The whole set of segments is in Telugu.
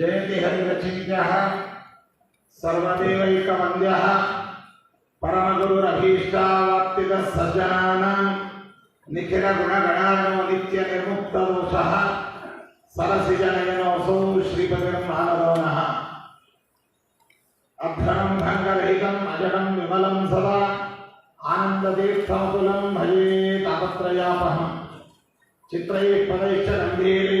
జయతి హరిరచయిత సర్వదేవైకవంద్య పరమగురురభీష్టావర్తిత సజ్జనానాం నిఖిల గుణగణానో నిత్య నిర్ముక్త దోష సరసిజనయనోసౌ శ్రీపతిర్మానదోన అధ్వరం భంగరహితం అజడం విమలం సదా ఆనందతీర్థమకులం భయే తాపత్రయాపహం చిత్రై పదైశ్చ గంభీరై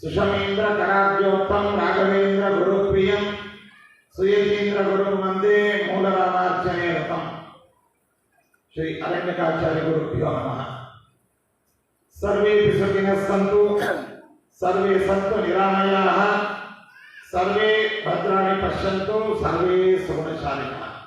सुषमेन्द्र कराब्जोत्तम राघवेन्द्र गुरुप्रियं सुयतीन्द्र गुरु वंदे मूलरामार्चने रतम् श्री अरण्यकाचार्य गुरुभ्यो नमः। सर्वेऽपि सुखिनः सन्तु सर्वे सन्तु निरामयाः सर्वे भद्राणि पश्यन्तु, सर्वे सुगुणशालिनः।